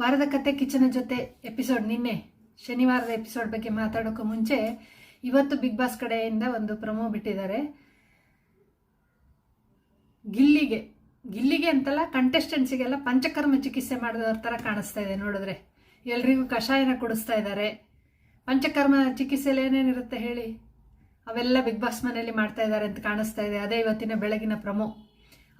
ವಾರದ ಕತೆ ಕಿಚನ್ ಜೊತೆ ಎಪಿಸೋಡ್ ನಿನ್ನೆ, ಶನಿವಾರದ ಎಪಿಸೋಡ್ ಬಗ್ಗೆ ಮಾತಾಡೋಕ್ಕೂ ಮುಂಚೆ ಇವತ್ತು ಬಿಗ್ ಬಾಸ್ ಕಡೆಯಿಂದ ಒಂದು ಪ್ರಮೋ ಬಿಟ್ಟಿದ್ದಾರೆ. ಗಿಲ್ಲಿಗೆ ಗಿಲ್ಲಿಗೆ ಅಂತಲ್ಲ ಕಂಟೆಸ್ಟೆಂಟ್ಸಿಗೆಲ್ಲ ಪಂಚಕರ್ಮ ಚಿಕಿತ್ಸೆ ಮಾಡಿದವ್ರ ಥರ ಕಾಣಿಸ್ತಾ ಇದೆ ನೋಡಿದ್ರೆ. ಎಲ್ರಿಗೂ ಕಷಾಯನ ಕೊಡಿಸ್ತಾ ಇದ್ದಾರೆ. ಪಂಚಕರ್ಮ ಚಿಕಿತ್ಸೆಯಲ್ಲಿ ಏನೇನಿರುತ್ತೆ ಹೇಳಿ? ಅವೆಲ್ಲ ಬಿಗ್ ಬಾಸ್ ಮನೆಯಲ್ಲಿ ಮಾಡ್ತಾ ಇದ್ದಾರೆ ಅಂತ ಕಾಣಿಸ್ತಾ ಇದೆ. ಅದೇ ಇವತ್ತಿನ ಬೆಳಗಿನ ಪ್ರಮೋ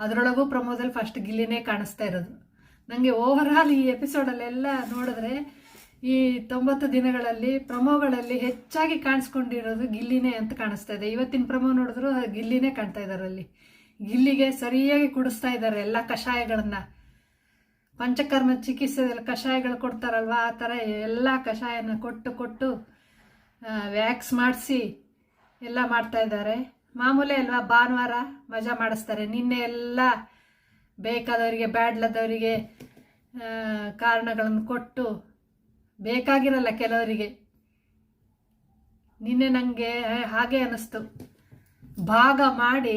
ಅದರೊಳಗೂ ಪ್ರಮೋದಲ್ಲಿ ಫಸ್ಟ್ ಗಿಲ್ಲಿನೇ ಕಾಣಿಸ್ತಾ ಇರೋದು. ನನಗೆ ಓವರ್ ಆಲ್ ಈ ಎಪಿಸೋಡಲ್ಲೆಲ್ಲ ನೋಡಿದ್ರೆ ಈ ತೊಂಬತ್ತು ದಿನಗಳಲ್ಲಿ ಪ್ರಮೋಗಳಲ್ಲಿ ಹೆಚ್ಚಾಗಿ ಕಾಣಿಸ್ಕೊಂಡಿರೋದು ಗಿಲ್ಲಿನೇ ಅಂತ ಕಾಣಿಸ್ತಾ ಇದೆ. ಇವತ್ತಿನ ಪ್ರಮೋ ನೋಡಿದ್ರು ಗಿಲ್ಲಿನೇ ಕಾಣ್ತಾ ಇದ್ದಾರೆ ಅಲ್ಲಿ. ಗಿಲ್ಲಿಗೆ ಸರಿಯಾಗಿ ಕುಡಿಸ್ತಾ ಇದ್ದಾರೆ ಎಲ್ಲ ಕಷಾಯಗಳನ್ನ. ಪಂಚಕರ್ಮ ಚಿಕಿತ್ಸೆದಲ್ಲಿ ಕಷಾಯಗಳು ಕೊಡ್ತಾರಲ್ವ? ಆ ಥರ ಎಲ್ಲ ಕಷಾಯನ ಕೊಟ್ಟು ಕೊಟ್ಟು ವ್ಯಾಕ್ಸ್ ಮಾಡಿಸಿ ಎಲ್ಲ ಮಾಡ್ತಾ ಇದ್ದಾರೆ ಮಾಮೂಲಿ ಅಲ್ವಾ? ಭಾನುವಾರ ಮಜಾ ಮಾಡಿಸ್ತಾರೆ. ನಿನ್ನೆ ಎಲ್ಲ ಬೇಕಾದವರಿಗೆ, ಬ್ಯಾಡ್ಲದವರಿಗೆ ಕಾರಣಗಳನ್ನು ಕೊಟ್ಟು ಬೇಕಾಗಿರಲ್ಲ ಕೆಲವರಿಗೆ. ನಿನ್ನೆ ನನಗೆ ಹಾಗೆ ಅನ್ನಿಸ್ತು. ಭಾಗ ಮಾಡಿ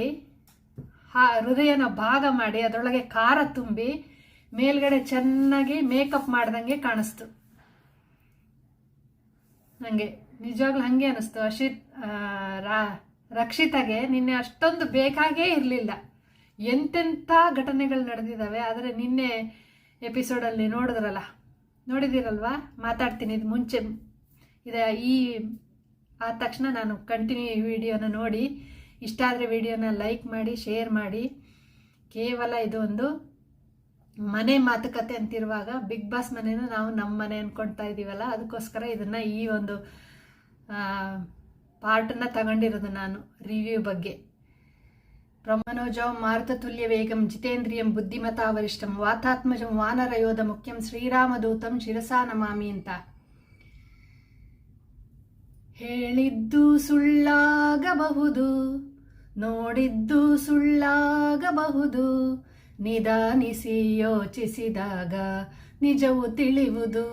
ಹೃದಯನ ಭಾಗ ಮಾಡಿ, ಅದರೊಳಗೆ ಖಾರ ತುಂಬಿ ಮೇಲ್ಗಡೆ ಚೆನ್ನಾಗಿ ಮೇಕಪ್ ಮಾಡ್ದಂಗೆ ಕಾಣಿಸ್ತು. ನನಗೆ ನಿಜವಾಗ್ಲೂ ಹಾಗೆ ಅನ್ನಿಸ್ತು. ಅಶಿತ್ ರಕ್ಷಿತಾಗೆ ನಿನ್ನೆ ಅಷ್ಟೊಂದು ಬೇಕಾಗೇ ಇರಲಿಲ್ಲ. ಎಂತೆಂಥ ಘಟನೆಗಳು ನಡೆದಿದ್ದಾವೆ, ಆದರೆ ನಿನ್ನೆ ಎಪಿಸೋಡಲ್ಲಿ ನೋಡಿದ್ರಲ್ಲ, ನೋಡಿದ್ದೀರಲ್ವಾ? ಮಾತಾಡ್ತೀನಿ ಇದು ಮುಂಚೆ. ಇದೆ ಈ ಆದ ತಕ್ಷಣ ನಾನು ಕಂಟಿನ್ಯೂ ಈ ವಿಡಿಯೋನ ನೋಡಿ. ಇಷ್ಟ ಆದರೆ ವಿಡಿಯೋನ ಲೈಕ್ ಮಾಡಿ ಶೇರ್ ಮಾಡಿ. ಕೇವಲ ಇದು ಒಂದು ಮನೆ ಮಾತುಕತೆ ಅಂತಿರುವಾಗ ಬಿಗ್ ಬಾಸ್ ಮನೇನ ನಾವು ನಮ್ಮ ಮನೆ ಅಂದ್ಕೊಳ್ತಾ ಇದ್ದೀವಲ್ಲ ಅದಕ್ಕೋಸ್ಕರ ಇದನ್ನು ಈ ಒಂದು ಪಾರ್ಟನ್ನು ತಗೊಂಡಿರೋದು ನಾನು ರಿವ್ಯೂ ಬಗ್ಗೆ. ಪ್ರಮನೋಜಂ మారుతతుల్య ವೇಗಂ ಜಿತೇಂದ್ರಿಯಂ ಬುದ್ಧಿಮತಾ వాతాత్మజం ವಾತಾತ್ಮಜಂ ವಾನರಯೋಧ ಮುಖ್ಯಂ ಶ್ರೀರಾಮದೂತಂ ಶಿರಸಾ ನಮಾಮಿ ಅಂತ. ಹೇಳಿದ್ದು ಸುಳ್ಳಾಗಬಹುದು, ನೋಡಿದ್ದು ಸುಳ್ಳಾಗಬಹುದು, ನಿಧಾನಿಸಿ ಯೋಚಿಸಿದಾಗ ನಿಜವು ತಿಳಿಯುವುದು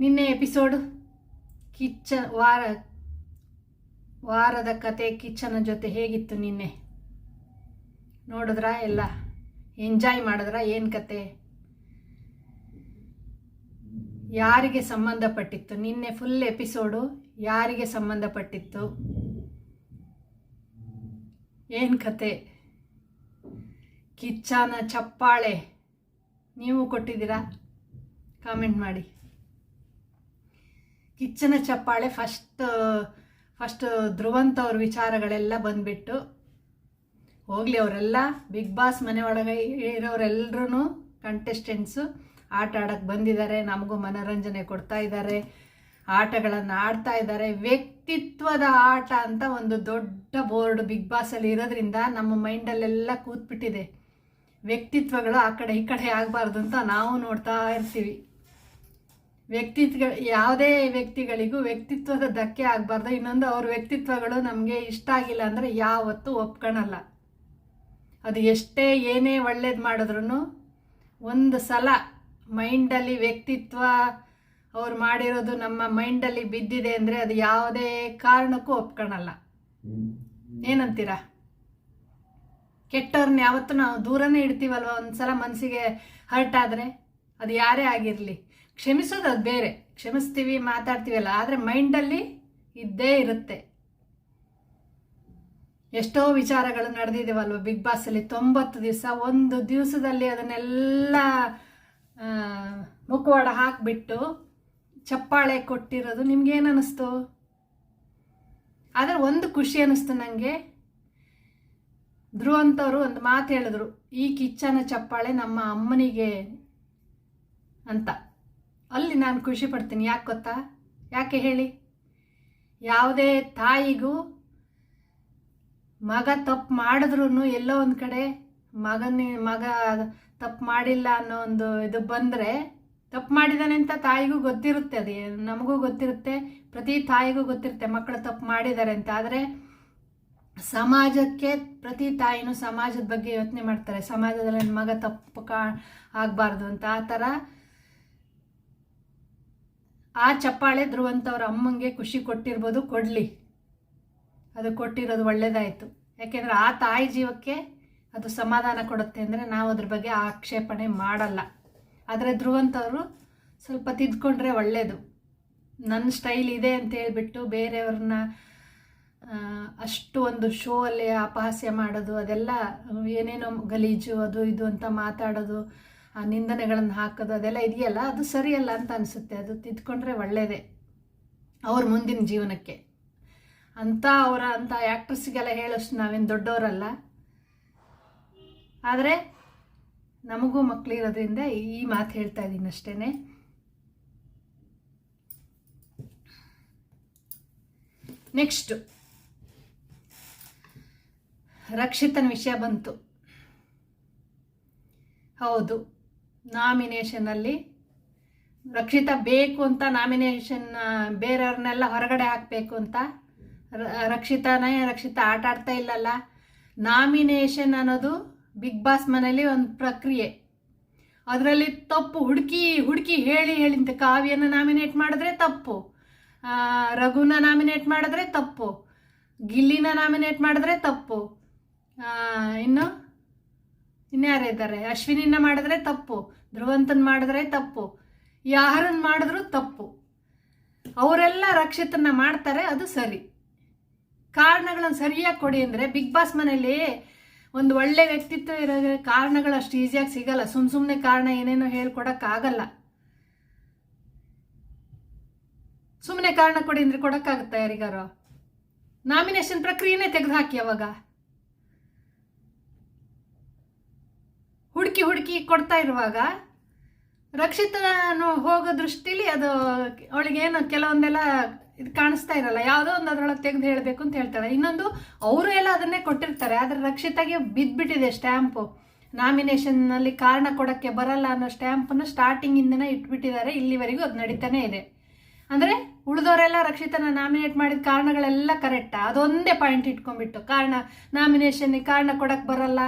ನಿನ್ನೆ ಎಪಿಸೋಡ್ ಕಿಚ್ಚ ವಾರ ವಾರದ ಕತೆ ಕಿಚ್ಚನ ಜೊತೆ ಹೇಗಿತ್ತು ನಿನ್ನೆ? ನೋಡಿದ್ರಾ ಎಲ್ಲ? ಎಂಜಾಯ್ ಮಾಡಿದ್ರಾ ಏನು ಕತೆ? ಯಾರಿಗೆ ಸಂಬಂಧಪಟ್ಟಿತ್ತು? ನಿನ್ನೆ ಫುಲ್ ಎಪಿಸೋಡು ಯಾರಿಗೆ ಸಂಬಂಧಪಟ್ಟಿತ್ತು? ಏನು ಕತೆ? ಕಿಚ್ಚನ ಚಪ್ಪಾಳೆ ನೀವು ಕೊಟ್ಟಿದ್ದೀರಾ? ಕಾಮೆಂಟ್ ಮಾಡಿ. ಕಿಚ್ಚನ ಚಪ್ಪಾಳೆ ಫಸ್ಟ್ ಫಸ್ಟ್ ಧ್ರುವಂತ ಅವ್ರ ವಿಚಾರಗಳೆಲ್ಲ ಬಂದ್ಬಿಟ್ಟು ಹೋಗಲಿ ಅವರೆಲ್ಲ ಬಿಗ್ ಬಾಸ್ ಮನೆ ಒಳಗೆ ಇರೋರೆಲ್ಲರೂ ಕಂಟೆಸ್ಟೆಂಟ್ಸು ಆಟ ಆಡೋಕ್ಕೆ ಬಂದಿದ್ದಾರೆ, ನಮಗೂ ಮನೋರಂಜನೆ ಕೊಡ್ತಾ ಇದ್ದಾರೆ, ಆಟಗಳನ್ನು ಆಡ್ತಾ ಇದ್ದಾರೆ. ವ್ಯಕ್ತಿತ್ವದ ಆಟ ಅಂತ ಒಂದು ದೊಡ್ಡ ಬೋರ್ಡ್ ಬಿಗ್ ಬಾಸಲ್ಲಿ ಇರೋದ್ರಿಂದ ನಮ್ಮ ಮೈಂಡಲ್ಲೆಲ್ಲ ಕೂತ್ಬಿಟ್ಟಿದೆ. ವ್ಯಕ್ತಿತ್ವಗಳು ಆ ಕಡೆ ಈ ಕಡೆ ಆಗಬಾರ್ದು ಅಂತ ನಾವು ನೋಡ್ತಾ ಇರ್ತೀವಿ. ವ್ಯಕ್ತಿತ್ವ, ಯಾವುದೇ ವ್ಯಕ್ತಿಗಳಿಗೂ ವ್ಯಕ್ತಿತ್ವದ ಧಕ್ಕೆ ಆಗಬಾರ್ದು. ಇನ್ನೊಂದು, ಅವ್ರ ವ್ಯಕ್ತಿತ್ವಗಳು ನಮಗೆ ಇಷ್ಟ ಆಗಿಲ್ಲ ಅಂದರೆ ಯಾವತ್ತೂ ಒಪ್ಕೊಳಲ್ಲ ಅದು ಎಷ್ಟೇ ಏನೇ ಒಳ್ಳೇದು ಮಾಡಿದ್ರೂ ಒಂದು ಸಲ ಮೈಂಡಲ್ಲಿ ವ್ಯಕ್ತಿತ್ವ ಅವ್ರು ಮಾಡಿರೋದು ನಮ್ಮ ಮೈಂಡಲ್ಲಿ ಬಿದ್ದಿದೆ ಅಂದರೆ ಅದು ಯಾವುದೇ ಕಾರಣಕ್ಕೂ ಒಪ್ಕೊಳಲ್ಲ ಏನಂತೀರಾ? ಕೆಟ್ಟವ್ರನ್ನ ಯಾವತ್ತೂ ನಾವು ದೂರನೇ ಇಡ್ತೀವಲ್ವ? ಒಂದು ಸಲ ಮನಸ್ಸಿಗೆ ಹರ್ಟ್ ಆದರೆ ಅದು ಯಾರೇ ಆಗಿರಲಿ. ಕ್ಷಮಿಸೋದು ಅದು ಬೇರೆ. ಕ್ಷಮಿಸ್ತೀವಿ, ಮಾತಾಡ್ತೀವಲ್ಲ, ಆದರೆ ಮೈಂಡಲ್ಲಿ ಇದ್ದೇ ಇರುತ್ತೆ. ಎಷ್ಟೋ ವಿಚಾರಗಳು ನಡೆದಿದ್ದೇವಲ್ವ ಬಿಗ್ ಬಾಸಲ್ಲಿ ತೊಂಬತ್ತು ದಿವಸ, ಒಂದು ದಿವಸದಲ್ಲಿ ಅದನ್ನೆಲ್ಲ ಮುಖವಾಡ ಹಾಕಿಬಿಟ್ಟು ಚಪ್ಪಾಳೆ ಕೊಟ್ಟಿರೋದು ನಿಮ್ಗೇನು ಅನ್ನಿಸ್ತು ಆದರೆ ಒಂದು ಖುಷಿ ಅನ್ನಿಸ್ತು ನನಗೆ ಧ್ರುವಂತವರು ಒಂದು ಮಾತು ಹೇಳಿದ್ರು, ಈ ಕಿಚ್ಚನ ಚಪ್ಪಾಳೆ ನಮ್ಮ ಅಮ್ಮನಿಗೆ ಅಂತ. ಅಲ್ಲಿ ನಾನು ಖುಷಿ ಪಡ್ತೀನಿ. ಯಾಕೆ ಗೊತ್ತಾ? ಯಾಕೆ ಹೇಳಿ? ಯಾವುದೇ ತಾಯಿಗೂ ಮಗ ತಪ್ಪು ಮಾಡಿದ್ರೂ ಎಲ್ಲೋ ಒಂದು ಕಡೆ ಮಗನ, ಮಗ ತಪ್ಪು ಮಾಡಿಲ್ಲ ಅನ್ನೋ ಒಂದು ಇದು ಬಂದರೆ ತಪ್ಪು ಮಾಡಿದಾನೆ ಅಂತ ತಾಯಿಗೂ ಗೊತ್ತಿರುತ್ತೆ ಅದು. ನಮಗೂ ಗೊತ್ತಿರುತ್ತೆ, ಪ್ರತಿ ತಾಯಿಗೂ ಗೊತ್ತಿರುತ್ತೆ ಮಕ್ಕಳು ತಪ್ಪು ಮಾಡಿದ್ದಾರೆ ಅಂತ. ಆದರೆ ಸಮಾಜಕ್ಕೆ ಪ್ರತಿ ತಾಯಿನೂ ಸಮಾಜದ ಬಗ್ಗೆ ಯೋಚನೆ ಮಾಡ್ತಾರೆ. ಸಮಾಜದಲ್ಲಿ ಮಗ ತಪ್ಪು ಕಾ ಆಗಬಾರ್ದು ಅಂತ. ಆ ಥರ ಆ ಚಪ್ಪಾಳೆ ಧ್ರುವಂತವ್ರ ಅಮ್ಮಂಗೆ ಖುಷಿ ಕೊಟ್ಟಿರ್ಬೋದು, ಕೊಡಲಿ. ಅದು ಕೊಟ್ಟಿರೋದು ಒಳ್ಳೇದಾಯಿತು. ಯಾಕೆಂದರೆ ಆ ತಾಯಿ ಜೀವಕ್ಕೆ ಅದು ಸಮಾಧಾನ ಕೊಡುತ್ತೆ ಅಂದರೆ ನಾವು ಅದ್ರ ಬಗ್ಗೆ ಆಕ್ಷೇಪಣೆ ಮಾಡಲ್ಲ. ಆದರೆ ಧ್ರುವಂತವರು ಸ್ವಲ್ಪ ತಿದ್ಕೊಂಡ್ರೆ ಒಳ್ಳೆಯದು ನನ್ನ ಸ್ಟೈಲ್ ಇದೆ ಅಂತ ಹೇಳಿಬಿಟ್ಟು ಬೇರೆಯವ್ರನ್ನ ಅಷ್ಟು ಒಂದು ಶೋ ಅಲ್ಲಿ ಅಪಹಾಸ್ಯ ಮಾಡೋದು, ಅದೆಲ್ಲ ಏನೇನೋ ಗಲೀಜು, ಅದು ಇದು ಅಂತ ಮಾತಾಡೋದು ನಿಂದನೆಗಳನ್ನು ಹಾಕೋದು ಅದೆಲ್ಲ ಇದೆಯಲ್ಲ, ಅದು ಸರಿಯಲ್ಲ ಅಂತ ಅನಿಸುತ್ತೆ. ಅದು ತಿದ್ಕೊಂಡ್ರೆ ಒಳ್ಳೆಯದೇ ಅವ್ರ ಮುಂದಿನ ಜೀವನಕ್ಕೆ. ಅಂತ ಅವರ ಅಂಥ ಆ್ಯಕ್ಟ್ರಸ್ಸಿಗೆಲ್ಲ ಹೇಳೋಷ್ಟು ನಾವೇನು ದೊಡ್ಡವರಲ್ಲ. ಆದರೆ ನಮಗೂ ಮಕ್ಕಳಿರೋದ್ರಿಂದ ಈ ಮಾತು ಹೇಳ್ತಾ ಇದ್ದೀನಿ ಅಷ್ಟೇ ನೆಕ್ಸ್ಟು ರಕ್ಷಿತನ ವಿಷಯ ಬಂತು. ಹೌದು. ನಾಮಿನೇಷನಲ್ಲಿ ರಕ್ಷಿತ ಬೇಕು ಅಂತ ನಾಮಿನೇಷನ್ ಬೇರೆಯವ್ರನ್ನೆಲ್ಲ ಹೊರಗಡೆ ಹಾಕಬೇಕು ಅಂತ. ರಕ್ಷಿತಾನೇ, ರಕ್ಷಿತ ಆಟ ಆಡ್ತಾ ಇಲ್ಲಲ್ಲ. ನಾಮಿನೇಷನ್ ಅನ್ನೋದು ಬಿಗ್ ಬಾಸ್ ಮನೇಲಿ ಒಂದು ಪ್ರಕ್ರಿಯೆ. ಅದರಲ್ಲಿ ತಪ್ಪು, ಹುಡುಕಿ ಹುಡುಕಿ ಹೇಳಿ ಹೇಳಿಂತೆ ಕಾವ್ಯನ ನಾಮಿನೇಟ್ ಮಾಡಿದ್ರೆ ತಪ್ಪು. ರಘುನ ನಾಮಿನೇಟ್ ಮಾಡಿದ್ರೆ ತಪ್ಪು. ಗಿಲ್ಲಿನ ನಾಮಿನೇಟ್ ಮಾಡಿದ್ರೆ ತಪ್ಪು. ಇನ್ನು, ಇನ್ಯಾರಿದ್ದಾರೆ? ಅಶ್ವಿನಿನ ಮಾಡಿದ್ರೆ ತಪ್ಪು. ಧ್ರುವಂತನ್ ಮಾಡಿದ್ರೆ ತಪ್ಪು ಯಾರನ್ನ ಮಾಡಿದ್ರು ತಪ್ಪು. ಅವರೆಲ್ಲ ರಕ್ಷಿತನ್ನ ಮಾಡ್ತಾರೆ, ಅದು ಸರಿ. ಕಾರಣಗಳನ್ನು ಸರಿಯಾಗಿ ಕೊಡಿ ಅಂದರೆ ಬಿಗ್ ಬಾಸ್ ಮನೆಯಲ್ಲಿ ಒಂದು ಒಳ್ಳೆ ವ್ಯಕ್ತಿತ್ವ ಇರೋ ಕಾರಣಗಳು ಅಷ್ಟು ಈಸಿಯಾಗಿ ಸಿಗಲ್ಲ. ಸುಮ್ ಸುಮ್ಮನೆ ಕಾರಣ ಏನೇನೋ ಹೇಳ್ಕೊಡಕ್ಕಾಗಲ್ಲ ಸುಮ್ಮನೆ ಕಾರಣ ಕೊಡಿ ಅಂದರೆ ಕೊಡೋಕ್ಕಾಗುತ್ತಾ ಯಾರಿಗಾರು? ನಾಮಿನೇಷನ್ ಪ್ರಕ್ರಿಯೆನೇ ತೆಗೆದುಹಾಕಿ ಅವಾಗ. ಹುಡುಕಿ ಹುಡುಕಿ ಕೊಡ್ತಾ ಇರುವಾಗ ರಕ್ಷಿತನು ಹೋಗೋ ದೃಷ್ಟಿಲಿ ಅದು ಅವಳಿಗೇನು ಕೆಲವೊಂದೆಲ್ಲ ಇದು ಕಾಣಿಸ್ತಾ ಇರಲ್ಲ. ಯಾವುದೋ ಒಂದು ಅದರೊಳಗೆ ತೆಗೆದು ಹೇಳಬೇಕು ಅಂತ ಹೇಳ್ತಾಳೆ ಇನ್ನೊಂದು, ಅವರು ಎಲ್ಲ ಅದನ್ನೇ ಕೊಟ್ಟಿರ್ತಾರೆ. ಆದರೆ ರಕ್ಷಿತಾಗೆ ಬಿದ್ದುಬಿಟ್ಟಿದೆ ಸ್ಟ್ಯಾಂಪು. ನಾಮಿನೇಷನ್ನಲ್ಲಿ ಕಾರಣ ಕೊಡೋಕ್ಕೆ ಬರಲ್ಲ ಅನ್ನೋ ಸ್ಟ್ಯಾಂಪನ್ನು ಸ್ಟಾರ್ಟಿಂಗಿಂದನೇ ಇಟ್ಬಿಟ್ಟಿದ್ದಾರೆ. ಇಲ್ಲಿವರೆಗೂ ಅದು ನಡೀತಾನೆ ಇದೆ. ಅಂದರೆ ಉಳಿದವರೆಲ್ಲ ರಕ್ಷಿತನ ನಾಮಿನೇಟ್ ಮಾಡಿದ ಕಾರಣಗಳೆಲ್ಲ ಕರೆಕ್ಟಾ? ಅದೊಂದೇ ಪಾಯಿಂಟ್ ಇಟ್ಕೊಂಡ್ಬಿಟ್ಟು ಕಾರಣ, ನಾಮಿನೇಷನ್ಗೆ ಕಾರಣ ಕೊಡಕ್ಕೆ ಬರಲ್ಲ.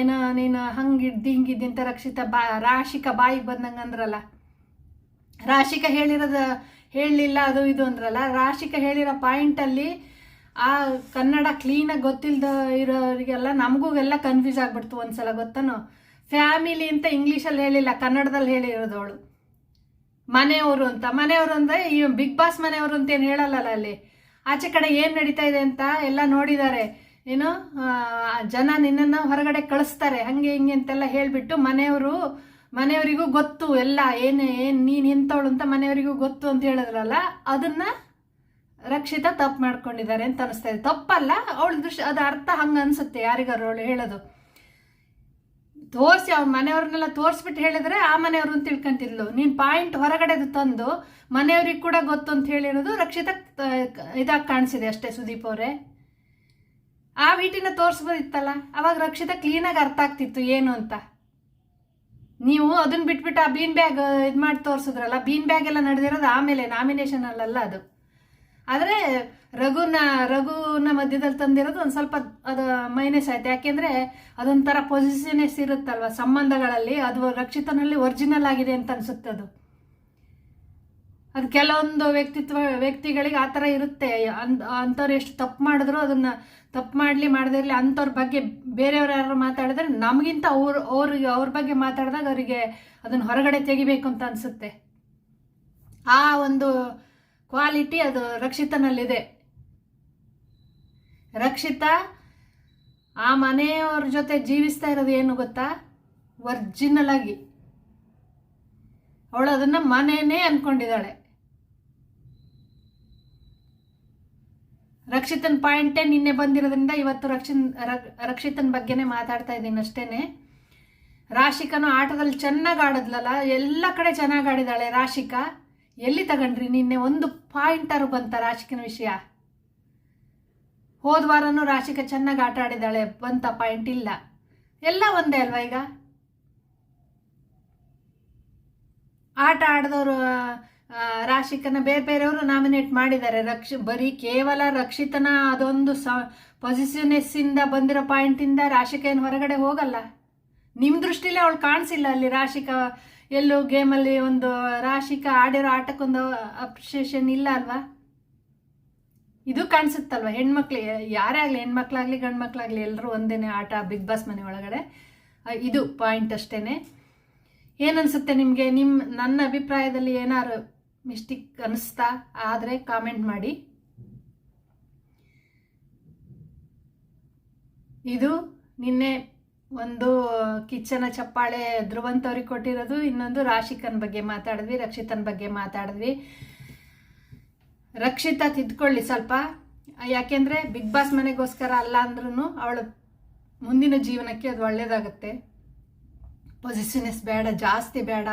ಏನೋ ನೀನು ಹಂಗಿದ್ದು, ಹಿಂಗಿದ್ದು ಅಂತ ರಕ್ಷಿತ ಬಾ, ರಾಶಿಕ ಬಾಯಿಗೆ ಬಂದಂಗೆ ಅಂದ್ರಲ್ಲ. ರಾಶಿಕ ಹೇಳಿರೋದು, ಹೇಳಲಿಲ್ಲ ಅದು ಇದು ಅಂದ್ರಲ್ಲ. ರಾಶಿಕ ಹೇಳಿರೋ ಪಾಯಿಂಟಲ್ಲಿ ಆ ಕನ್ನಡ ಕ್ಲೀನಾಗಿ ಗೊತ್ತಿಲ್ಲದ ಇರೋರಿಗೆಲ್ಲ ನಮಗೂ ಎಲ್ಲ ಕನ್ಫ್ಯೂಸ್ ಆಗ್ಬಿಡ್ತು ಒಂದ್ಸಲ ಗೊತ್ತನೋ? ಫ್ಯಾಮಿಲಿ ಅಂತ ಇಂಗ್ಲೀಷಲ್ಲಿ ಹೇಳಿಲ್ಲ, ಕನ್ನಡದಲ್ಲಿ ಅವಳು. ಮನೆಯವರು ಅಂತ. ಮನೆಯವರು ಅಂದರೆ ಈ ಬಿಗ್ ಬಾಸ್ ಮನೆಯವರು ಅಂತ ಏನು ಹೇಳಲ್ಲಲ್ಲ ಅಲ್ಲಿ? ಆಚೆ ಕಡೆ ಏನು ನಡೀತಾ ಇದೆ ಅಂತ ಎಲ್ಲ ನೋಡಿದ್ದಾರೆ. ಏನು ಜನ ನಿನ್ನನ್ನು ಹೊರಗಡೆ ಕಳಿಸ್ತಾರೆ, ಹಾಗೆ ಹಿಂಗೆ ಅಂತೆಲ್ಲ ಹೇಳಿಬಿಟ್ಟು ಮನೆಯವರು, ಮನೆಯವರಿಗೂ ಗೊತ್ತು ಎಲ್ಲ, ಏನು ಏನು, ನೀನು ಇಂಥವಳು ಅಂತ ಮನೆಯವರಿಗೂ ಗೊತ್ತು ಅಂತ ಹೇಳಿದ್ರಲ್ಲ, ಅದನ್ನ ರಕ್ಷಿತ ತಪ್ಪು ಮಾಡ್ಕೊಂಡಿದ್ದಾರೆ ಅಂತ ಅನಿಸ್ತಾ ಇದೆ. ತಪ್ಪಲ್ಲ, ಅವಳ ದೃಶ್ಯ ಅದು ಅರ್ಥ ಹಂಗೆ ಅನಿಸುತ್ತೆ ಯಾರಿಗಾರು ಅವಳು ಹೇಳೋದು. ತೋರಿಸಿ ಅವ್ರ ಮನೆಯವ್ರನ್ನೆಲ್ಲ ತೋರಿಸ್ಬಿಟ್ಟು ಹೇಳಿದ್ರೆ ಆ ಮನೆಯವ್ರನ್ನ ತಿಳ್ಕೊಂತಿದ್ಲು. ನೀನು ಪಾಯಿಂಟ್ ಹೊರಗಡೆದು ತಂದು ಮನೆಯವ್ರಿಗೆ ಕೂಡ ಗೊತ್ತು ಅಂತ ಹೇಳಿರೋದು ರಕ್ಷಿತ ಇದಾಗಿ ಕಾಣಿಸಿದೆ ಅಷ್ಟೇ ಸುದೀಪ್ ಅವರೇ. ಆ ವಿಟಿನ ತೋರಿಸ್ಬೋದಿತ್ತಲ್ಲ? ಅವಾಗ ರಕ್ಷಿತ ಕ್ಲೀನಾಗಿ ಅರ್ಥ ಆಗ್ತಿತ್ತು ಏನು ಅಂತ. ನೀವು ಅದನ್ನ ಬಿಟ್ಬಿಟ್ಟು ಆ ಬೀನ್ ಬ್ಯಾಗ್ ಇದು ಮಾಡಿ ತೋರಿಸಿದ್ರಲ್ಲ ಬೀನ್ ಬ್ಯಾಗ್ ಎಲ್ಲ ನಡೆದಿರೋದು ಆಮೇಲೆ ನಾಮಿನೇಷನ್ ಅಲ್ಲಲ್ಲ ಅದು. ಆದರೆ ರಘುನ ರಘುನ ಮಧ್ಯದಲ್ಲಿ ತಂದಿರೋದು ಒಂದು ಸ್ವಲ್ಪ ಅದು ಮೈನಸ್ ಆಯ್ತು. ಯಾಕೆಂದರೆ ಅದೊಂಥರ ಪೊಸಿಷನೆಸ್ ಇರುತ್ತಲ್ವ ಸಂಬಂಧಗಳಲ್ಲಿ, ಅದು ರಕ್ಷಿತನಲ್ಲಿ ಒರಿಜಿನಲ್ ಆಗಿದೆ ಅಂತ ಅನ್ಸುತ್ತೆ ಅದು. ಅದು ಕೆಲವೊಂದು ವ್ಯಕ್ತಿತ್ವ ವ್ಯಕ್ತಿಗಳಿಗೆ ಆ ಥರ ಇರುತ್ತೆ. ಅಂಥವ್ರು ಎಷ್ಟು ತಪ್ಪು ಮಾಡಿದ್ರು ಅದನ್ನು ತಪ್ಪು ಮಾಡಲಿ ಮಾಡದಿರಲಿ ಅಂಥವ್ರ ಬಗ್ಗೆ ಬೇರೆಯವ್ರು ಯಾರು ಮಾತಾಡಿದ್ರೆ ನಮಗಿಂತ ಅವ್ರು ಅವ್ರಿಗೆ ಅವ್ರ ಬಗ್ಗೆ ಮಾತಾಡಿದಾಗ ಅವರಿಗೆ ಅದನ್ನು ಹೊರಗಡೆ ತೆಗಿಬೇಕು ಅಂತ ಅನಿಸುತ್ತೆ. ಆ ಒಂದು ಕ್ವಾಲಿಟಿ ಅದು ರಕ್ಷಿತನಲ್ಲಿದೆ. ರಕ್ಷಿತ ಆ ಮನೆಯವ್ರ ಜೊತೆ ಜೀವಿಸ್ತಾ ಇರೋದು ಏನು ಗೊತ್ತಾ? ಒರ್ಜಿನಲ್ ಆಗಿ. ಅವಳು ಅದನ್ನು ಮನೆಯೇ ಅನ್ಕೊಂಡಿದ್ದಾಳೆ. ರಕ್ಷಿತನ್ ಪಾಯಿಂಟೇ ನಿನ್ನೆ ಬಂದಿರೋದ್ರಿಂದ ಇವತ್ತು ರಕ್ಷನ್ ರಕ್ಷಿತನ್ ಬಗ್ಗೆನೇ ಮಾತಾಡ್ತಾ ಇದ್ದೀನಿ ಅಷ್ಟೇನೆ. ರಾಶಿಕನು ಆಟದಲ್ಲಿ ಚೆನ್ನಾಗಿ ಆಡಿದ್ಲಲ್ಲ, ಎಲ್ಲ ಕಡೆ ಚೆನ್ನಾಗಿ ಆಡಿದಾಳೆ ರಾಶಿಕಾ. ಎಲ್ಲಿ ತಗೊಂಡ್ರಿ ನಿನ್ನೆ ಒಂದು ಪಾಯಿಂಟರು ಬಂತ ರಾಶಿಕನ ವಿಷಯ? ಹೋದ ವಾರನೂ ರಾಶಿಕ ಚೆನ್ನಾಗಿ ಆಟ ಆಡಿದಾಳೆ, ಬಂತ ಪಾಯಿಂಟ್ ಇಲ್ಲ. ಎಲ್ಲ ಒಂದೇ ಅಲ್ವಾ ಈಗ? ಆಟ ಆಡಿದವರು ರಾಶಿಕನ ಬೇರೆ ಬೇರೆಯವರು ನಾಮಿನೇಟ್ ಮಾಡಿದ್ದಾರೆ. ರಕ್ಷ, ಬರೀ ಕೇವಲ ರಕ್ಷಿತನ ಅದೊಂದು ಸ ಪೊಸಿಷನೆಸ್ಸಿಂದ ಬಂದಿರೋ ಪಾಯಿಂಟಿಂದ ರಾಶಿಕ ಏನು ಹೊರಗಡೆ ಹೋಗಲ್ಲ. ನಿಮ್ಮ ದೃಷ್ಟಿಲಿ ಅವಳು ಕಾಣಿಸಿಲ್ಲ ಅಲ್ಲಿ ರಾಶಿಕ ಎಲ್ಲೂ ಗೇಮಲ್ಲಿ ಒಂದು ರಾಶಿಕ ಆಡಿರೋ ಆಟಕ್ಕೊಂದು ಅಪ್ರಿಷಿಯೇಷನ್ ಇಲ್ಲ ಅಲ್ವಾ? ಇದು ಕಾಣಿಸುತ್ತಲ್ವ? ಹೆಣ್ಮಕ್ಳಿಗೆ ಯಾರೇ ಆಗಲಿ, ಹೆಣ್ಮಕ್ಳಾಗಲಿ ಗಂಡು ಮಕ್ಳಾಗಲಿ ಎಲ್ಲರೂ ಒಂದೇನೆ ಆಟ ಬಿಗ್ ಬಾಸ್ ಮನೆ ಒಳಗಡೆ. ಇದು ಪಾಯಿಂಟ್ ಅಷ್ಟೇನೆ. ಏನನ್ಸುತ್ತೆ ನಿಮಗೆ? ನಿಮ್ಮ ನನ್ನ ಅಭಿಪ್ರಾಯದಲ್ಲಿ ಏನಾರು ಮಿಸ್ಟೇಕ್ ಅನಿಸ್ತಾ, ಆದರೆ ಕಾಮೆಂಟ್ ಮಾಡಿ. ಇದು ನಿನ್ನೆ ಒಂದು ಕಿಚ್ಚನ ಚಪ್ಪಾಳೆ ಧ್ರುವಂತವ್ರಿಗೆ ಕೊಟ್ಟಿರೋದು, ಇನ್ನೊಂದು ರಾಶಿಕನ್ ಬಗ್ಗೆ ಮಾತಾಡಿದ್ವಿ, ರಕ್ಷಿತನ್ ಬಗ್ಗೆ ಮಾತಾಡಿದ್ವಿ. ರಕ್ಷಿತ ತಿದ್ಕೊಳ್ಳಿ ಸ್ವಲ್ಪ. ಯಾಕೆಂದ್ರೆ ಬಿಗ್ ಬಾಸ್ ಮನೆಗೋಸ್ಕರ ಅಲ್ಲ ಅಂದ್ರೂ ಅವಳ ಮುಂದಿನ ಜೀವನಕ್ಕೆ ಅದು ಒಳ್ಳೇದಾಗುತ್ತೆ. ಪೊಸಿಷನೆಸ್ ಬೇಡ, ಜಾಸ್ತಿ ಬೇಡ.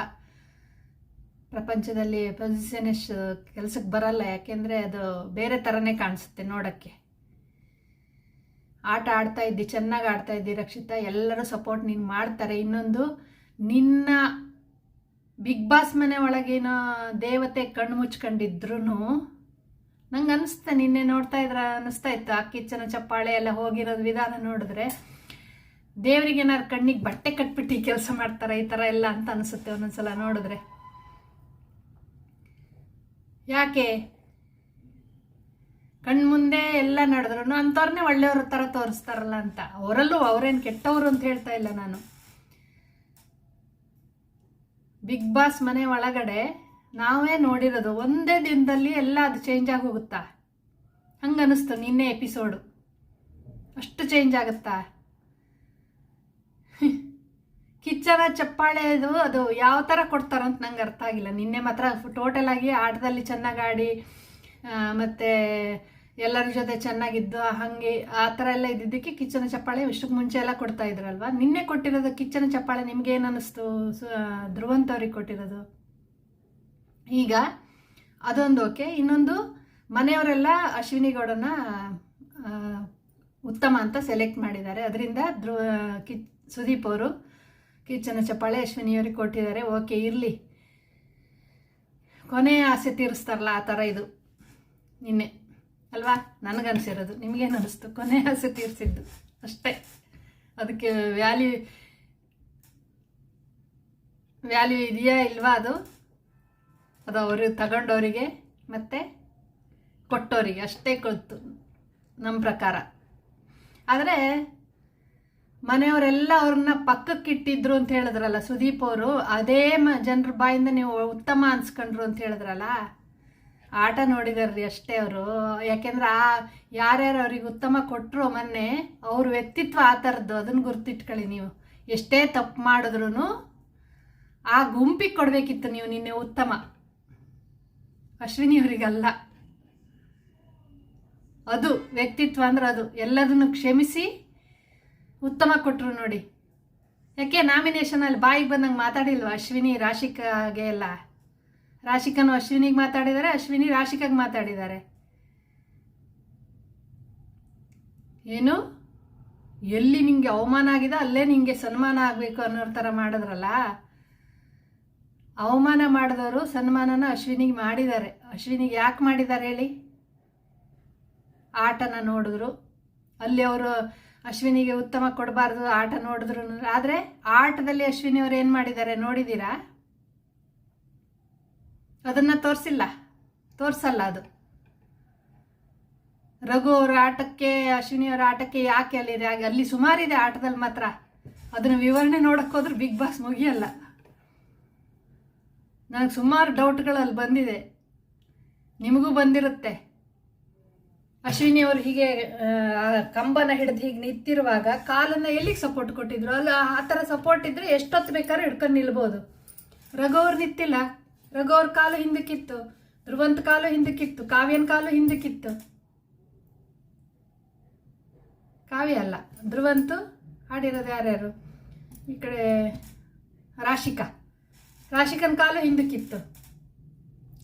ಪ್ರಪಂಚದಲ್ಲಿ ಪೊಸಿಷನಿಸ್ಟ್ ಕೆಲಸಕ್ಕೆ ಬರಲ್ಲ, ಯಾಕೆಂದರೆ ಅದು ಬೇರೆ ಥರನೇ ಕಾಣಿಸುತ್ತೆ ನೋಡೋಕ್ಕೆ. ಆಟ ಆಡ್ತಾ ಇದ್ದಿ, ಚೆನ್ನಾಗಿ ಆಡ್ತಾ ಇದ್ದಿ ರಕ್ಷಿತಾ, ಎಲ್ಲರೂ ಸಪೋರ್ಟ್ ನೀನು ಮಾಡ್ತಾರೆ. ಇನ್ನೊಂದು, ನಿನ್ನ ಬಿಗ್ ಬಾಸ್ ಮನೆ ಒಳಗೇನೋ ದೇವತೆ ಕಣ್ಣು ಮುಚ್ಕೊಂಡಿದ್ರು ನಂಗೆ ಅನಿಸ್ತಾ ನಿನ್ನೆ ನೋಡ್ತಾ ಇದ್ರ, ಅನಿಸ್ತಾ ಇತ್ತು. ಆ ಕಿಚ್ಚನ ಚಪ್ಪಾಳೆ ಎಲ್ಲ ಹೋಗಿರೋದು ವಿಧಾನ ನೋಡಿದ್ರೆ ದೇವರಿಗೆ ಏನಾದ್ರು ಕಣ್ಣಿಗೆ ಬಟ್ಟೆ ಕಟ್ಬಿಟ್ಟು ಕೆಲಸ ಮಾಡ್ತಾರೆ, ಈ ಥರ ಎಲ್ಲ ಅಂತ ಅನಿಸುತ್ತೆ ಒಂದೊಂದ್ಸಲ ನೋಡಿದ್ರೆ. ಯಾಕೆ? ಕಣ್ಮುಂದೆ ಎಲ್ಲ ನಡೆದ್ರು ಅಂಥವ್ರನ್ನೇ ಒಳ್ಳೆಯವ್ರ ಥರ ತೋರಿಸ್ತಾರಲ್ಲ ಅಂತ. ಅವರಲ್ಲೂ ಅವರೇನು ಕೆಟ್ಟವರು ಅಂತ ಹೇಳ್ತಾ ಇಲ್ಲ ನಾನು. ಬಿಗ್ ಬಾಸ್ ಮನೆ ಒಳಗಡೆ ನಾವೇ ನೋಡಿರೋದು, ಒಂದೇ ದಿನದಲ್ಲಿ ಎಲ್ಲ ಅದು ಚೇಂಜ್ ಆಗಿ ಹೋಗುತ್ತಾ ಅನ್ನಿಸ್ತು ನಿನ್ನೆ ಎಪಿಸೋಡು ಅಷ್ಟು ಚೇಂಜ್ ಆಗುತ್ತಾ? ಕಿಚ್ಚನ ಚಪ್ಪಾಳೆದು ಅದು ಯಾವ ಥರ ಕೊಡ್ತಾರಂತ ನಂಗೆ ಅರ್ಥ ಆಗಿಲ್ಲ. ನಿನ್ನೆ ಮಾತ್ರ ಟೋಟಲ್ ಆಗಿ ಆಟದಲ್ಲಿ ಚೆನ್ನಾಗಿ ಆಡಿ ಮತ್ತು ಎಲ್ಲರ ಜೊತೆ ಚೆನ್ನಾಗಿದ್ದು ಹಾಗೆ, ಆ ಥರ ಎಲ್ಲ ಇದ್ದಿದ್ದಕ್ಕೆ ಕಿಚ್ಚನ ಚಪ್ಪಾಳೆ ಇಷ್ಟಕ್ಕೆ ಮುಂಚೆ ಎಲ್ಲ ಕೊಡ್ತಾ ಇದ್ರಲ್ವಾ? ನಿನ್ನೆ ಕೊಟ್ಟಿರೋದು ಕಿಚ್ಚನ ಚಪ್ಪಾಳೆ ನಿಮ್ಗೆ ಏನು ಅನ್ನಿಸ್ತು? ಧ್ರುವಂತ್ ಅವ್ರಿಗೆ ಕೊಟ್ಟಿರೋದು. ಈಗ ಅದೊಂದು ಓಕೆ ಇನ್ನೊಂದು ಮನೆಯವರೆಲ್ಲ ಅಶ್ವಿನಿ ಗೌಡನ ಉತ್ತಮ ಅಂತ ಸೆಲೆಕ್ಟ್ ಮಾಡಿದ್ದಾರೆ. ಅದರಿಂದ ಧ್ರುವ ಕಿ ಸುದೀಪ್ ಅವರು ಕಿಚ್ಚನ ಚಪ್ಪಾಳೆ ಅಶ್ವಿನಿಯವರಿಗೆ ಕೊಟ್ಟಿದ್ದಾರೆ. ಓಕೆ, ಇರಲಿ. ಕೊನೆ ಆಸೆ ತೀರಿಸ್ತಾರಲ್ಲ, ಆ ಥರ ಇದು. ನಿನ್ನೆ. ಅಲ್ವಾ? ನನಗನ್ಸಿರೋದು. ನಿಮಗೇನು ಅನಿಸ್ತು ಕೊನೆ ಆಸೆ ತೀರಿಸಿದ್ದು. ಅಷ್ಟೇ. ಅದಕ್ಕೆ ವ್ಯಾಲ್ಯೂ ವ್ಯಾಲ್ಯೂ ಇದೆಯಾ ಇಲ್ವಾ ಅದು? ಅದು ಅವರು ತಗೊಂಡವರಿಗೆ ಮತ್ತು ಕೊಟ್ಟವರಿಗೆ ಅಷ್ಟೇ ಗೊತ್ತು. ನಮ್ಮ ಪ್ರಕಾರ. ಆದರೆ ಮನೆಯವರೆಲ್ಲ ಅವ್ರನ್ನ ಪಕ್ಕಕ್ಕೆ ಇಟ್ಟಿದ್ರು ಅಂತ ಹೇಳಿದ್ರಲ್ಲ ಸುದೀಪ್ ಅವರು, ಅದೇ ಮ ಜನರ ಬಾಯಿಂದ ನೀವು ಉತ್ತಮ ಅನ್ಸ್ಕೊಂಡ್ರು ಅಂತ ಹೇಳಿದ್ರಲ್ಲ? ಆಟ ನೋಡಿದಾರ್ರಿ ಅಷ್ಟೇ ಅವರು. ಯಾಕೆಂದ್ರೆ ಆ ಯಾರ್ಯಾರು ಅವ್ರಿಗೆ ಉತ್ತಮ ಕೊಟ್ಟರು ಮೊನ್ನೆ, ಅವ್ರ ವ್ಯಕ್ತಿತ್ವ ಆ ಥರದ್ದು, ಅದನ್ನು ಗುರ್ತಿಟ್ಕೊಳ್ಳಿ ನೀವು. ಎಷ್ಟೇ ತಪ್ಪು ಮಾಡಿದ್ರು ಆ ಗುಂಪಿಗೆ ಕೊಡಬೇಕಿತ್ತು ನೀವು ನಿನ್ನೆ ಉತ್ತಮ. ಅಶ್ವಿನಿ ಅವರಿಗಲ್ಲ. ಅದು ವ್ಯಕ್ತಿತ್ವ ಅಂದ್ರೆ ಅದು. ಎಲ್ಲದನ್ನು ಕ್ಷಮಿಸಿ ಉತ್ತಮ ಕೊಟ್ಟರು ನೋಡಿ. ಯಾಕೆ ನಾಮಿನೇಷನಲ್ಲಿ ಬಾಯಿಗೆ ಬಂದಂಗೆ ಮಾತಾಡಿಲ್ವ ಅಶ್ವಿನಿ, ರಾಶಿಕಾಗೆ ಎಲ್ಲ? ರಾಶಿಕನು ಅಶ್ವಿನಿಗೆ ಮಾತಾಡಿದ್ದಾರೆ ಅಶ್ವಿನಿ ರಾಶಿಕಾಗೆ ಮಾತಾಡಿದ್ದಾರೆ ಏನು? ಎಲ್ಲಿ ನಿಮಗೆ ಅವಮಾನ ಆಗಿದೆ ಅಲ್ಲೇ ನಿಮಗೆ ಸನ್ಮಾನ ಆಗಬೇಕು ಅನ್ನೋ ಥರ ಮಾಡಿದ್ರಲ್ಲ? ಅವಮಾನ ಮಾಡಿದವರು ಸನ್ಮಾನನ ಅಶ್ವಿನಿಗೆ ಮಾಡಿದ್ದಾರೆ. ಅಶ್ವಿನಿಗೆ ಯಾಕೆ ಮಾಡಿದ್ದಾರೆ ಹೇಳಿ? ಆಟನ ನೋಡಿದ್ರು. ಅಲ್ಲಿ ಅವರು ಅಶ್ವಿನಿಗೆ ಉತ್ತಮ ಕೊಡಬಾರ್ದು ಆಟ ನೋಡಿದ್ರು. ಆದರೆ ಆಟದಲ್ಲಿ ಅಶ್ವಿನಿ ಅವರು ಏನು ಮಾಡಿದ್ದಾರೆ ನೋಡಿದ್ದೀರಾ? ಅದನ್ನು ತೋರಿಸಿಲ್ಲ. ತೋರಿಸಲ್ಲ ಅದು. ರಘು ಅವರ ಆಟಕ್ಕೆ, ಅಶ್ವಿನಿ ಅವರ ಆಟಕ್ಕೆ ಯಾಕೆ ಅಲ್ಲಿ ಹಾಗೆ ಅಲ್ಲಿ ಸುಮಾರಿದೆ ಆಟದಲ್ಲಿ ಮಾತ್ರ. ಅದನ್ನು ವಿವರಣೆ ನೋಡಕ್ಕೆ ಹೋದ್ರೆ ಬಿಗ್ ಬಾಸ್ ಮುಗಿಯಲ್ಲ. ನನಗೆ ಸುಮಾರು ಡೌಟ್ಗಳಲ್ಲಿ ಬಂದಿದೆ. ನಿಮಗೂ ಬಂದಿರುತ್ತೆ. ಅಶ್ವಿನಿ ಅವರು ಹೀಗೆ ಕಂಬನ ಹಿಡಿದು ಹೀಗೆ ನಿಂತಿರುವಾಗ ಕಾಲನ್ನ ಎಲ್ಲಿಗೆ ಸಪೋರ್ಟ್ ಕೊಟ್ಟಿದ್ರು? ಅಲ್ಲ, ಆ ಥರ ಸಪೋರ್ಟ್ ಇದ್ರೆ ಎಷ್ಟೊತ್ತು ಬೇಕಾದ್ರೂ ಹಿಡ್ಕೊಂಡು ನಿಲ್ಬೋದು. ರಘು ಅವ್ರು ನಿಂತಿಲ್ಲ. ರಘು ಅವ್ರ ಕಾಲು ಹಿಂದಕ್ಕಿತ್ತು. ಧ್ರುವಂತ ಕಾಲು ಹಿಂದಕ್ಕಿತ್ತು. ಕಾವ್ಯನ ಕಾಲು ಹಿಂದಕ್ಕಿತ್ತು. ಕಾವ್ಯ ಅಲ್ಲ. ಧ್ರುವಂತು ಹಾಡಿರೋದು ಯಾರ್ಯಾರು? ಈ ಕಡೆ ರಾಶಿಕಾ. ರಾಶಿಕನ ಕಾಲು ಹಿಂದಕ್ಕಿತ್ತು.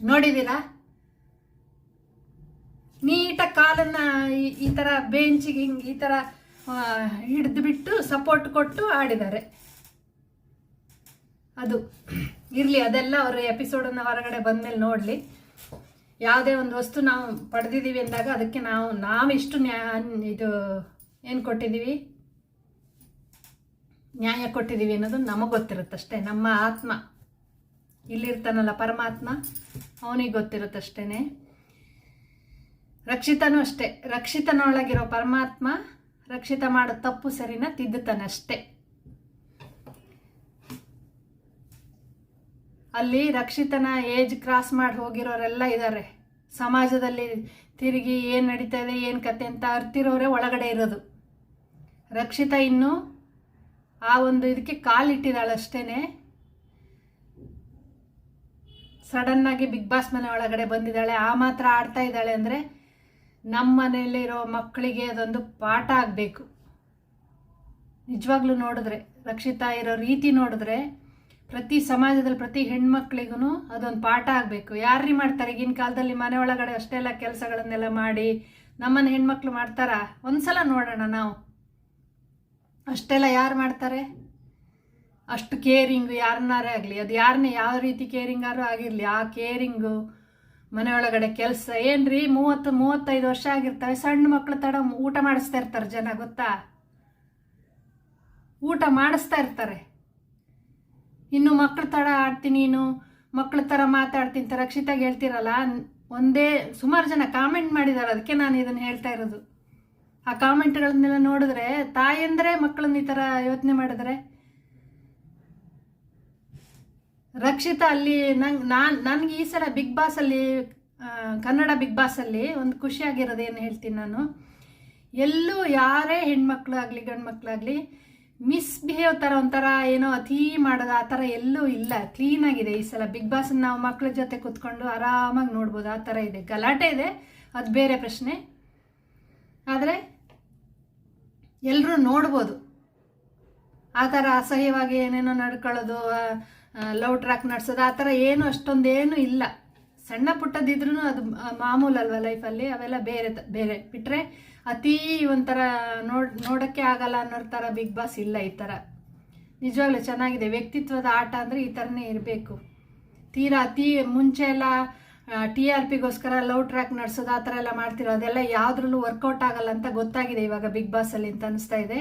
ನೋಡಿದ್ದೀರಾ? ನೀಟಾಗಿ ಕಾಲನ್ನು ಈ ಥರ ಬೆಂಚಿಗೆ ಹಿಂಗೆ ಈ ಥರ ಹಿಡಿದು ಬಿಟ್ಟು ಸಪೋರ್ಟ್ ಕೊಟ್ಟು ಆಡಿದ್ದಾರೆ ಅದು, ಇರಲಿ, ಅದೆಲ್ಲ ಅವರು ಎಪಿಸೋಡನ್ನು ಹೊರಗಡೆ ಬಂದಮೇಲೆ ನೋಡಲಿ. ಯಾವುದೇ ಒಂದು ವಸ್ತು ನಾವು ಪಡೆದಿದ್ದೀವಿ ಅಂದಾಗ ಅದಕ್ಕೆ ನಾವು ನಾವಿಷ್ಟು ನ್ಯಾ, ಇದು, ಏನು ಕೊಟ್ಟಿದ್ದೀವಿ ನ್ಯಾಯ ಕೊಟ್ಟಿದ್ದೀವಿ ಅನ್ನೋದು ನಮಗೆ ಗೊತ್ತಿರುತ್ತಷ್ಟೇ, ನಮ್ಮ ಆತ್ಮ. ಇಲ್ಲಿರ್ತಾನಲ್ಲ ಪರಮಾತ್ಮ, ಅವನಿಗೆ ಗೊತ್ತಿರುತ್ತಷ್ಟೇ ರಕ್ಷಿತನೂ ಅಷ್ಟೇ. ರಕ್ಷಿತನೊಳಗಿರೋ ಪರಮಾತ್ಮ ರಕ್ಷಿತ ಮಾಡೋ ತಪ್ಪು ಸರಿನ ತಿದ್ದುತ್ತಾನಷ್ಟೆ. ಅಲ್ಲಿ ರಕ್ಷಿತನ ಏಜ್ ಕ್ರಾಸ್ ಮಾಡಿ ಹೋಗಿರೋರೆಲ್ಲ ಇದ್ದಾರೆ ಸಮಾಜದಲ್ಲಿ ತಿರುಗಿ ಏನು ನಡೀತಾ ಇದೆ, ಏನು ಕತೆ ಅಂತ ಅರ್ತಿರೋರೆ ಒಳಗಡೆ ಇರೋದು. ರಕ್ಷಿತ ಇನ್ನು ಆ ಒಂದು ಇದಕ್ಕೆ ಕಾಲಿಟ್ಟಿದ್ದಾಳೆ ಅಷ್ಟೇನೆ. ಸಡನ್ನಾಗಿ ಬಿಗ್ ಬಾಸ್ ಮನೆ ಒಳಗಡೆ ಬಂದಿದ್ದಾಳೆ. ಆ ಮಾತ್ರ ಆಡ್ತಾ ಇದ್ದಾಳೆ ಅಂದರೆ ನಮ್ಮ ಮನೆಯಲ್ಲಿರೋ ಮಕ್ಕಳಿಗೆ ಅದೊಂದು ಪಾಠ ಆಗಬೇಕು. ನಿಜವಾಗ್ಲೂ ನೋಡಿದ್ರೆ, ರಕ್ಷಿತಾ ಇರೋ ರೀತಿ ನೋಡಿದ್ರೆ, ಪ್ರತಿ ಸಮಾಜದಲ್ಲಿ ಪ್ರತಿ ಹೆಣ್ಮಕ್ಳಿಗೂ ಅದೊಂದು ಪಾಠ ಆಗಬೇಕು. ಯಾರ್ರಿ ಮಾಡ್ತಾರೆ? ಈಗಿನ ಕಾಲದಲ್ಲಿ ಮನೆ ಒಳಗಡೆ ಅಷ್ಟೆಲ್ಲ ಕೆಲಸಗಳನ್ನೆಲ್ಲ ಮಾಡಿ ನಮ್ಮನ್ನು ಹೆಣ್ಮಕ್ಳು ಮಾಡ್ತಾರಾ? ಒಂದ್ಸಲ ನೋಡೋಣ ನಾವು. ಅಷ್ಟೆಲ್ಲ ಯಾರು ಮಾಡ್ತಾರೆ? ಅಷ್ಟು ಕೇರಿಂಗು ಯಾರನ್ನಾರೇ ಆಗಲಿ ಅದು ಯಾರನ್ನೇ ಯಾವ ರೀತಿ ಕೇರಿಂಗಾರು ಆಗಿರಲಿ, ಆ ಕೇರಿಂಗು ಮನೆ ಒಳಗಡೆ ಕೆಲಸ. ಏನ್ರಿ? ಮೂವತ್ತು, ಮೂವತ್ತೈದು ವರ್ಷ ಆಗಿರ್ತವೆ. ಸಣ್ಣ ಮಕ್ಳು ತಡ ಊಟ ಮಾಡಿಸ್ತಾ ಇರ್ತಾರೆ ಜನ, ಗೊತ್ತಾ? ಊಟ ಮಾಡಿಸ್ತಾ ಇರ್ತಾರೆ. ಇನ್ನು ಮಕ್ಳ ತಡ ಆಡ್ತೀನಿ ಇನ್ನು ಮಕ್ಳ ಥರ ಮಾತಾಡ್ತೀನಿ ಅಂತ ರಕ್ಷಿತಾಗಿ ಹೇಳ್ತಿರಲ್ಲ? ಒಂದೇ ಸುಮಾರು ಜನ ಕಾಮೆಂಟ್ ಮಾಡಿದ್ದಾರೆ ಅದಕ್ಕೆ ನಾನು ಇದನ್ನು ಹೇಳ್ತಾ ಇರೋದು. ಆ ಕಾಮೆಂಟ್ಗಳನ್ನೆಲ್ಲ ನೋಡಿದ್ರೆ ತಾಯಿ ಅಂದರೆ ಮಕ್ಕಳನ್ನ ಈ ಥರ ಯೋಚನೆ ಮಾಡಿದ್ರೆ ರಕ್ಷಿತಾ ಅಲ್ಲಿ ನಂಗೆ, ನಾನು, ನನಗೆ ಈ ಸಲ ಬಿಗ್ ಬಾಸಲ್ಲಿ ಕನ್ನಡ ಬಿಗ್ ಬಾಸಲ್ಲಿ ಒಂದು ಖುಷಿಯಾಗಿರೋದು ಏನು ಹೇಳ್ತೀನಿ ನಾನು. ಎಲ್ಲೂ ಯಾರೇ ಹೆಣ್ಮಕ್ಳಾಗಲಿ ಗಂಡು ಮಕ್ಕಳಾಗಲಿ ಮಿಸ್ಬಿಹೇವ್ ಥರ ಒಂಥರ ಏನೋ ಅತೀ ಮಾಡೋದು ಆ ಥರ ಎಲ್ಲೂ ಇಲ್ಲ. ಕ್ಲೀನಾಗಿದೆ ಈ ಸಲ ಬಿಗ್ ಬಾಸ್ ನಾವು ಮಕ್ಕಳ ಜೊತೆ ಕೂತ್ಕೊಂಡು ಆರಾಮಾಗಿ ನೋಡ್ಬೋದು. ಆ ಥರ ಇದೆ. ಗಲಾಟೆ ಇದೆ. ಅದು ಬೇರೆ ಪ್ರಶ್ನೆ. ಆದರೆ ಎಲ್ಲರೂ ನೋಡ್ಬೋದು. ಆ ಥರ ಅಸಹ್ಯವಾಗಿ ಏನೇನೋ ನಡ್ಕೊಳ್ಳೋದು ಲವ್ ಟ್ರ್ಯಾಕ್ ನಡೆಸೋದು, ಆ ಥರ ಏನು ಅಷ್ಟೊಂದೇನು ಇಲ್ಲ. ಸಣ್ಣ ಪುಟ್ಟದಿದ್ರೂ ಅದು ಮಾಮೂಲಲ್ವ ಲೈಫಲ್ಲಿ ಅವೆಲ್ಲ ಬೇರೆ ಬೇರೆ. ಬಿಟ್ಟರೆ ಅತೀ ಒಂಥರ ನೋಡ್ ನೋಡೋಕ್ಕೆ ಆಗಲ್ಲ ಅನ್ನೋ ಥರ ಬಿಗ್ ಬಾಸ್ ಇಲ್ಲ ಈ ಥರ. ನಿಜವಾಗ್ಲೂ ಚೆನ್ನಾಗಿದೆ. ವ್ಯಕ್ತಿತ್ವದ ಆಟ ಅಂದರೆ ಈ ಥರನೇ ಇರಬೇಕು. ತೀರಾ ಅತಿ ಮುಂಚೆ ಎಲ್ಲ ಟಿ ಆರ್ ಪಿಗೋಸ್ಕರ ಲವ್ ಟ್ರ್ಯಾಕ್ ನಡೆಸೋದು, ಆ ಥರ ಎಲ್ಲ ಮಾಡ್ತಿರೋ, ಅದೆಲ್ಲ ಯಾವುದ್ರಲ್ಲೂ ವರ್ಕೌಟ್ ಆಗಲ್ಲ ಅಂತ ಗೊತ್ತಾಗಿದೆ ಇವಾಗ ಬಿಗ್ ಬಾಸಲ್ಲಿ ಅಂತ ಅನಿಸ್ತಾ ಇದೆ.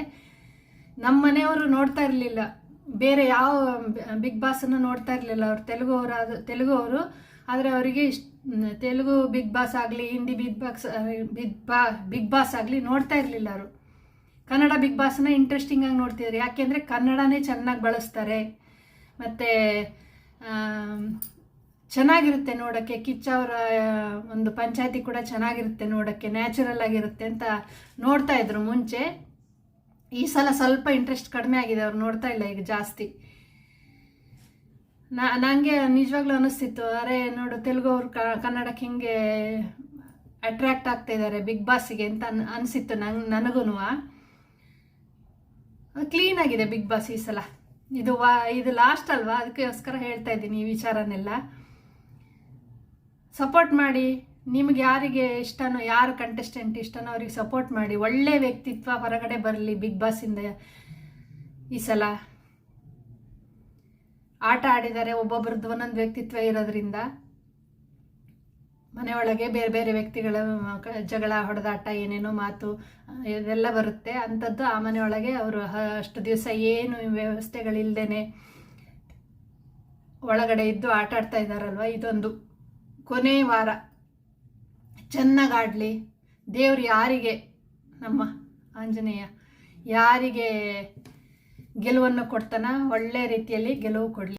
ನಮ್ಮ ಮನೆಯವರು ನೋಡ್ತಾ ಇರಲಿಲ್ಲ. ಬೇರೆ ಯಾವ ಬಿಗ್ ಬಾಸನ್ನು ನೋಡ್ತಾ ಇರಲಿಲ್ಲ. ಅವ್ರು ತೆಲುಗು ಅವರು ತೆಲುಗು ಅವರು. ಆದರೆ ಅವರಿಗೆ ಇಷ್ಟ ತೆಲುಗು ಬಿಗ್ ಬಾಸ್ ಆಗಲಿ, ಹಿಂದಿ ಬಿಗ್ ಬಾಕ್ಸ್ ಬಿಗ್ ಬಾ ಬಿಗ್ ಬಾಸ್ ಆಗಲಿ ನೋಡ್ತಾ ಇರಲಿಲ್ಲ ಅವರು. ಕನ್ನಡ ಬಿಗ್ ಬಾಸ್ನ ಇಂಟ್ರೆಸ್ಟಿಂಗಾಗಿ ನೋಡ್ತಿದ್ರು. ಯಾಕೆಂದರೆ ಕನ್ನಡನೇ ಚೆನ್ನಾಗಿ ಬಳಸ್ತಾರೆ. ಮತ್ತು ಚೆನ್ನಾಗಿರುತ್ತೆ ನೋಡೋಕ್ಕೆ. ಕಿಚ್ಚ ಅವರ ಒಂದು ಪಂಚಾಯತಿ ಕೂಡ ಚೆನ್ನಾಗಿರುತ್ತೆ ನೋಡೋಕ್ಕೆ. ನ್ಯಾಚುರಲ್ ಆಗಿರುತ್ತೆ ಅಂತ ನೋಡ್ತಾ ಇದ್ರು ಮುಂಚೆ. ಈ ಸಲ ಸ್ವಲ್ಪ ಇಂಟ್ರೆಸ್ಟ್ ಕಡಿಮೆ ಆಗಿದೆ, ಅವ್ರು ನೋಡ್ತಾ ಇಲ್ಲ ಈಗ ಜಾಸ್ತಿ. ನಾ ನನಗೆ ನಿಜವಾಗ್ಲೂ ಅನಿಸ್ತಿತ್ತು, ಅರೆ ನೋಡು ತೆಲುಗು ಅವ್ರು ಕನ್ನಡಕ್ಕೆ ಹಿಂಗೆ ಅಟ್ರ್ಯಾಕ್ಟ್ ಆಗ್ತಾ ಇದ್ದಾರೆ ಬಿಗ್ ಬಾಸಿಗೆ ಅಂತ ಅನ್, ಅನಿಸಿತ್ತು ನಂಗೆ ನನಗೂ ಕ್ಲೀನ್ ಆಗಿದೆ ಬಿಗ್ ಬಾಸ್ ಈ ಸಲ. ಇದು ವಾ, ಇದು ಲಾಸ್ಟ್ ಅಲ್ವಾ? ಅದಕ್ಕೋಸ್ಕರ ಹೇಳ್ತಾ ಇದ್ದೀನಿ ಈ ವಿಚಾರನೆಲ್ಲ. ಸಪೋರ್ಟ್ ಮಾಡಿ. ನಿಮ್ಗೆ ಯಾರಿಗೆ ಇಷ್ಟನೋ, ಯಾರು ಕಂಟೆಸ್ಟೆಂಟ್ ಇಷ್ಟನೋ ಅವ್ರಿಗೆ ಸಪೋರ್ಟ್ ಮಾಡಿ, ಒಳ್ಳೆ ವ್ಯಕ್ತಿತ್ವ ಹೊರಗಡೆ ಬರಲಿ ಬಿಗ್ ಬಾಸಿಂದ ಈ ಸಲ. ಆಟ ಆಡಿದ್ದಾರೆ ಒಬ್ಬೊಬ್ರದ್ದು ಒಂದೊಂದು ವ್ಯಕ್ತಿತ್ವ ಇರೋದ್ರಿಂದ ಮನೆಯೊಳಗೆ ಬೇರೆ ಬೇರೆ ವ್ಯಕ್ತಿಗಳ ಜಗಳ, ಹೊಡೆದಾಟ, ಏನೇನೋ ಮಾತು ಇದೆಲ್ಲ ಬರುತ್ತೆ. ಅಂಥದ್ದು ಆ ಮನೆಯೊಳಗೆ ಅವರು ಅಷ್ಟು ದಿವಸ ಏನು ವ್ಯವಸ್ಥೆಗಳಿಲ್ಲದೇ ಒಳಗಡೆ ಇದ್ದು ಆಟ ಆಡ್ತಾ ಇದ್ದಾರಲ್ವ ಇದೊಂದು. ಕೊನೆ ವಾರ. ಚೆನ್ನಾಗಿ ಆಡಲಿ ದೇವ್ರು ಯಾರಿಗೆ ನಮ್ಮ ಆಂಜನೇಯ ಯಾರಿಗೆ ಗೆಲುವನ್ನು ಕೊಡ್ತಾನ ಒಳ್ಳೆ ರೀತಿಯಲ್ಲಿ ಗೆಲುವು ಕೊಡಲಿ.